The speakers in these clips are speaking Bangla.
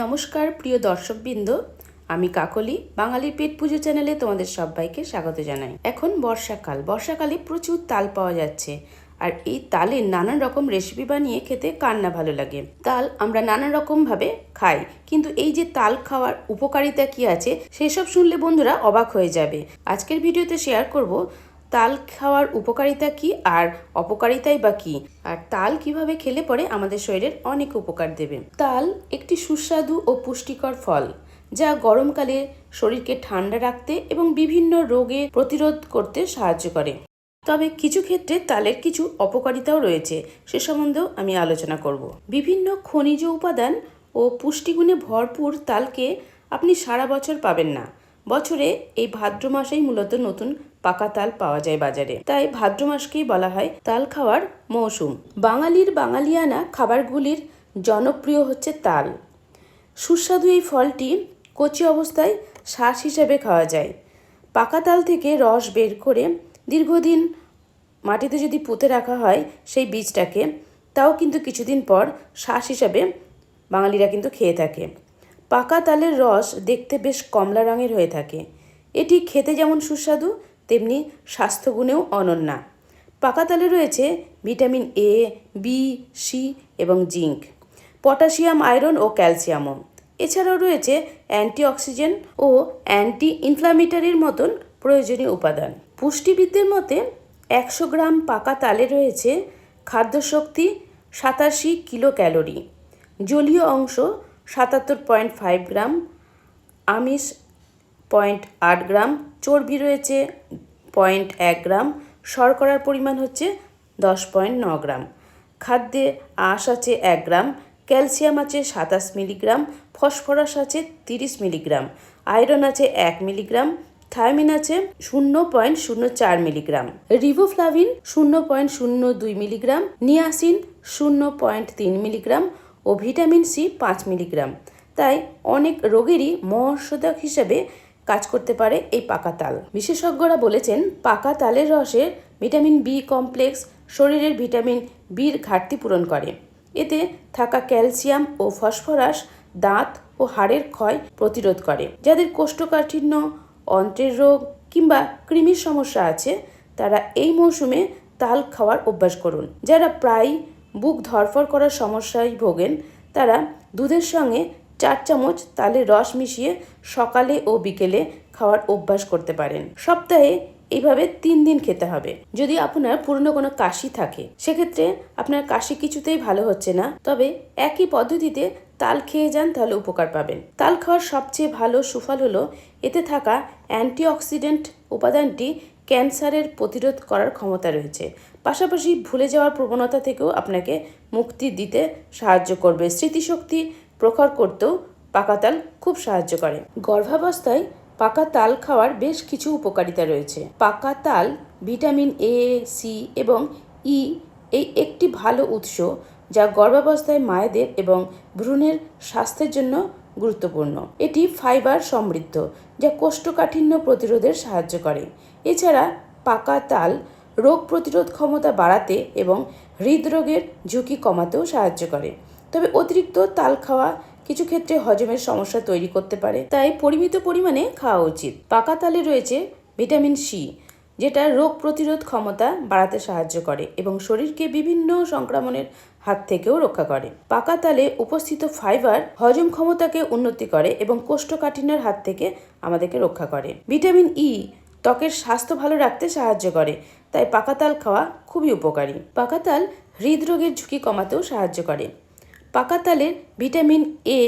নমস্কার, প্রিয় দর্শকবৃন্দ। আমি কাকলি, বাঙালির পেট পুজো চ্যানেলে তোমাদের সবাইকে স্বাগত জানাই। এখন বর্ষাকাল, বর্ষাকালে প্রচুর তাল পাওয়া যাচ্ছে। আর এই তালের নানান রকম রেসিপি বানিয়ে খেতে কার না ভালো লাগে। তাল আমরা নানান রকমভাবে খাই, কিন্তু এই যে তাল খাওয়ার উপকারিতা কি আছে, সেসব শুনলে বন্ধুরা অবাক হয়ে যাবে। আজকের ভিডিওতে শেয়ার করব তাল খাওয়ার উপকারিতা কি আর অপকারিতাই বা কি? আর তাল কীভাবে খেলে পরে আমাদের শরীরের অনেক উপকার দেবে? তাল একটি সুস্বাদু ও পুষ্টিকর ফল, যা গরমকালে শরীরকে ঠান্ডা রাখতে এবং বিভিন্ন রোগে প্রতিরোধ করতে সাহায্য করে। তবে কিছু ক্ষেত্রে তালের কিছু অপকারিতাও রয়েছে, সে সম্বন্ধেও আমি আলোচনা করব। বিভিন্ন খনিজ উপাদান ও পুষ্টিগুণে ভরপুর তালকে আপনি সারা বছর পাবেন না। বছরে এই ভাদ্র মাসেই মূলত নতুন পাকা তাল পাওয়া যায় বাজারে। তাই ভাদ্র মাসকেই বলা হয় তাল খাওয়ার মৌসুম। বাঙালির বাঙালিয়ানা খাবারগুলির জনপ্রিয় হচ্ছে তাল। সুস্বাদু এই ফলটি কচি অবস্থায় শ্বাস হিসাবে খাওয়া যায়। পাকা তাল থেকে রস বের করে দীর্ঘদিন মাটিতে যদি পুঁতে রাখা হয় সেই বীজটাকে, তাও কিন্তু কিছুদিন পর শ্বাস হিসাবে বাঙালিরা কিন্তু খেয়ে থাকে। পাকা তালের রস দেখতে বেশ কমলা রঙের হয়ে থাকে। এটি খেতে যেমন সুস্বাদু তেমনি স্বাস্থ্যগুণেও অনন্যা। পাকা তালে রয়েছে ভিটামিন এ বি সি এবং জিঙ্ক, পটাশিয়াম, আয়রন ও ক্যালসিয়ামও। এছাড়াও রয়েছে অ্যান্টিঅক্সিজেন ও অ্যান্টি ইনফ্লামেটারির মতন প্রয়োজনীয় উপাদান। পুষ্টিবিদদের মতে একশো গ্রাম পাকা তালে রয়েছে খাদ্যশক্তি সাতাশি কিলো ক্যালোরি জলীয় অংশ সাতাত্তর পয়েন্ট ফাইভ গ্রাম, আমিষ পয়েন্ট আট গ্রাম চর্বি রয়েছে পয়েন্ট এক গ্রাম, শর্করার পরিমাণ হচ্ছে দশ পয়েন্ট ন গ্রাম। খাদ্যে আঁশ আছে এক গ্রাম, ক্যালসিয়াম আছে সাতাশ মিলিগ্রাম, ফসফরাস আছে তিরিশ মিলিগ্রাম, আয়রন আছে এক মিলিগ্রাম থায়ামিন আছে শূন্য পয়েন্ট শূন্য চার মিলিগ্রাম রিভোফ্লাভিন শূন্য পয়েন্ট শূন্য দুই মিলিগ্রাম, নিয়াসিন শূন্য পয়েন্ট তিন মিলিগ্রাম ও ভিটামিন সি পাঁচ মিলিগ্রাম। তাই অনেক রোগেরই মহর্ষদক হিসেবে কাজ করতে পারে এই পাকা তাল। বিশেষজ্ঞরা বলেছেন, পাকা তালের রসে ভিটামিন বি কমপ্লেক্স, শরীরের ভিটামিন বির ঘাটতি পূরণ করে। এতে থাকা ক্যালসিয়াম ও ফসফরাস, দাঁত ও হাড়ের ক্ষয় প্রতিরোধ করে। যাদের কোষ্ঠকাঠিন্য, অন্ত্রের রোগ কিংবা কৃমির সমস্যা আছে, তারা এই মৌসুমে তাল খাওয়ার অভ্যাস করুন। যারা প্রায় বুক ধরফর করার সমস্যায় ভোগেন, তারা দুধের সঙ্গে চার চামচ তালের রস মিশিয়ে সকালে ও বিকেলে খাওয়ার অভ্যাস করতে পারেন। সপ্তাহে এইভাবে তিন দিন খেতে হবে। যদি আপনার পুরনো কোনো কাশি থাকে, সেক্ষেত্রে আপনার কাশি কিছুতেই ভালো হচ্ছে না। তবে একই পদ্ধতিতে তাল খেয়ে যান, তাহলে উপকার পাবেন। তাল খাওয়ার সবচেয়ে ভালো সুফল হলো এতে থাকা অ্যান্টিঅক্সিডেন্ট উপাদানটি ক্যান্সারের প্রতিরোধ করার ক্ষমতা রয়েছে। পাশাপাশি ভুলে যাওয়ার প্রবণতা থেকেও আপনাকে মুক্তি দিতে সাহায্য করবে। স্মৃতিশক্তি প্রখর করতেও পাকা তাল খুব সাহায্য করে। গর্ভাবস্থায় পাকা তাল খাওয়ার বেশ কিছু উপকারিতা রয়েছে। পাকা তাল, ভিটামিন এ সি এবং ই এই একটি ভালো উৎস যা গর্ভাবস্থায় মায়েদের এবং ভ্রূণের স্বাস্থ্যের জন্য গুরুত্বপূর্ণ। এটি ফাইবার সমৃদ্ধ, যা কোষ্ঠকাঠিন্য প্রতিরোধের সাহায্য করে। এছাড়া পাকা তাল রোগ প্রতিরোধ ক্ষমতা বাড়াতে এবং হৃদরোগের ঝুঁকি কমাতেও সাহায্য করে। তবে অতিরিক্ত তাল খাওয়া কিছু ক্ষেত্রে হজমের সমস্যা তৈরি করতে পারে। তাই পরিমিত পরিমাণে খাওয়া উচিত। পাকা তালে রয়েছে ভিটামিন সি, যেটা রোগ প্রতিরোধ ক্ষমতা বাড়াতে সাহায্য করে এবং শরীরকে বিভিন্ন সংক্রমণের হাত থেকেও রক্ষা করে। পাকা তালে উপস্থিত ফাইবার হজম ক্ষমতাকে উন্নতি করে এবং কোষ্ঠকাঠিন্যের হাত থেকে আমাদেরকে রক্ষা করে। ভিটামিন ই ত্বকের স্বাস্থ্য ভালো রাখতে সাহায্য করে, তাই পাকা তাল খাওয়া খুবই উপকারী। পাকা তাল হৃদরোগের ঝুঁকি কমাতেও সাহায্য করে। পাকা তালের ভিটামিন এ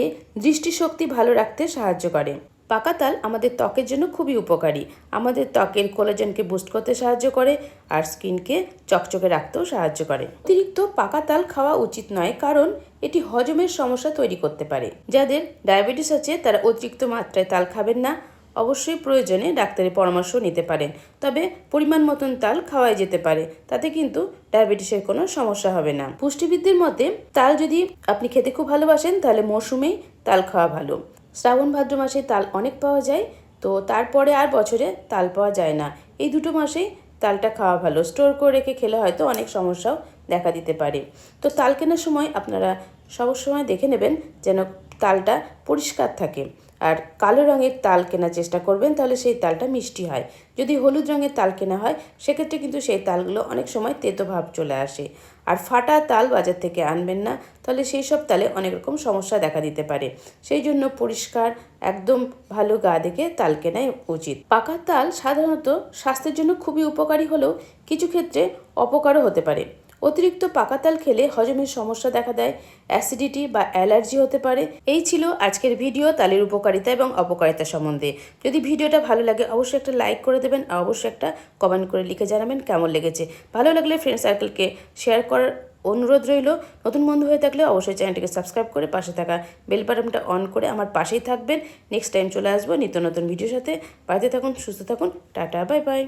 দৃষ্টিশক্তি ভালো রাখতে সাহায্য করে। পাকা তাল আমাদের ত্বকের জন্য খুবই উপকারী। আমাদের ত্বকের কোলাজেনকে বুস্ট করতে সাহায্য করে আর স্কিনকে চকচকে রাখতেও সাহায্য করে। অতিরিক্ত পাকা তাল খাওয়া উচিত নয় কারণ এটি হজমের সমস্যা তৈরি করতে পারে। যাদের ডায়াবেটিস আছে তারা অতিরিক্ত মাত্রায় তাল খাবেন না অবশ্যই প্রয়োজনে ডাক্তারের পরামর্শ নিতে পারেন। তবে পরিমাণ মতন তাল খাওয়াই যেতে পারে, তাতে কিন্তু ডায়াবেটিসের কোনো সমস্যা হবে না। পুষ্টিবিদদের মতে, তাল যদি আপনি খেতে খুব ভালোবাসেন, তাহলে মৌসুমেই তাল খাওয়া ভালো। শ্রাবণ ভাদ্র মাসে তাল অনেক পাওয়া যায়, তো তারপরে আর বছরে তাল পাওয়া যায় না। এই দুটো মাসেই তালটা খাওয়া ভালো। স্টোর করে রেখে খেলে হয়তো অনেক সমস্যাও দেখা দিতে পারে। তো তাল কেনার সময় আপনারা সবসময় দেখে নেবেন যেন তালটা পরিষ্কার থাকে। আর কালো রঙের তাল কেনার চেষ্টা করবেন, তাহলে সেই তালটা মিষ্টি হয়। যদি হলুদ রঙের তাল কেনা হয়, সেক্ষেত্রে কিন্তু সেই তালগুলো অনেক সময় তেতো ভাব চলে আসে। আর ফাটা তাল বাজার থেকে আনবেন না, তাহলে সেই সব তালে অনেক রকম সমস্যা দেখা দিতে পারে। সেই জন্য পরিষ্কার, একদম ভালো গা দেখে তাল কেনাই উচিত। পাকা তাল সাধারণত স্বাস্থ্যের জন্য খুবই উপকারী হলেও কিছু ক্ষেত্রে অপকারও হতে পারে। অতিরিক্ত পাকা তাল খেলে হজমের সমস্যা দেখা দেয়, অ্যাসিডিটি বা অ্যালার্জি হতে পারে। এই ছিল আজকের ভিডিও তালের উপকারিতা এবং অপকারিতা সম্বন্ধে। যদি ভিডিওটা ভালো লাগে, অবশ্যই একটা লাইক করে দেবেন আর অবশ্যই একটা কমেন্ট করে লিখে জানাবেন কেমন লেগেছে। ভালো লাগলে ফ্রেন্ড সার্কেলকে শেয়ার করার অনুরোধ রইল। নতুন বন্ধু হয়ে থাকলে অবশ্যই চ্যানেলটিকে সাবস্ক্রাইব করে পাশে থাকা বেল বাটনটা অন করে আমার পাশেই থাকবেন। নেক্সট টাইম চলে আসব নিত্য নতুন ভিডিওর সাথে। বাড়িতে থাকুন, সুস্থ থাকুন। Tata bye bye